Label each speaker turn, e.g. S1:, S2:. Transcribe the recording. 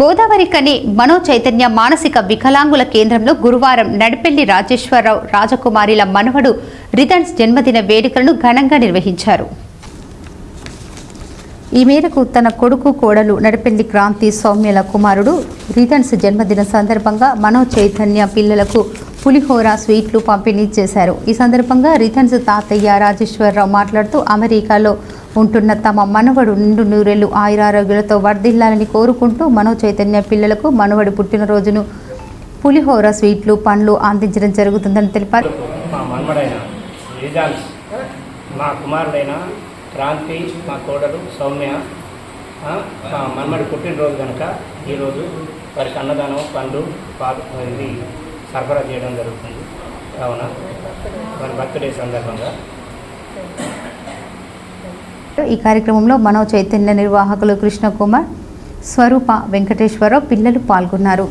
S1: గోదావరి కని మనో చైతన్య మానసిక వికలాంగుల కేంద్రంలో గురువారం నడిపెల్లి రాజేశ్వరరావు రాజకుమారిల మనవడు రిదన్స్ జన్మదిన వేడుకలను ఘనంగా నిర్వహించారు. ఈ మేరకు తన కొడుకు కోడలు నడిపెల్లి క్రాంతి సౌమ్యల కుమారుడు రిదన్స్ జన్మదిన సందర్భంగా మనో చైతన్య పిల్లలకు పులిహోర స్వీట్లు పంపిణీ చేశారు. ఈ సందర్భంగా రిథన్స్ తాతయ్య రాజేశ్వరరావు మాట్లాడుతూ అమెరికాలో ఉంటున్న తమ మనవడు నిండు నూరేళ్ళు ఆయురారోగ్యాలతో వర్ధిల్లాలని కోరుకుంటూ మనో చైతన్య పిల్లలకు మనవడి పుట్టినరోజును పులిహోర స్వీట్లు పండ్లు అందించడం జరుగుతుందని తెలిపారు.
S2: మా కుమారుడైన క్రాంతి మా కోడలు సౌమ్య మా మనమడి పుట్టినరోజు కనుక ఈరోజు వారికి అన్నదానం పండ్లు పాలు ఇది సరఫరా చేయడం జరుగుతుంది. కావున వారి బర్త్డే సందర్భంగా.
S1: ఈ కార్యక్రమంలో మనో చైతన్య నిర్వాహకులు కృష్ణకుమార్ స్వరూప వెంకటేశ్వరరావు పిల్లలు పాల్గొన్నారు.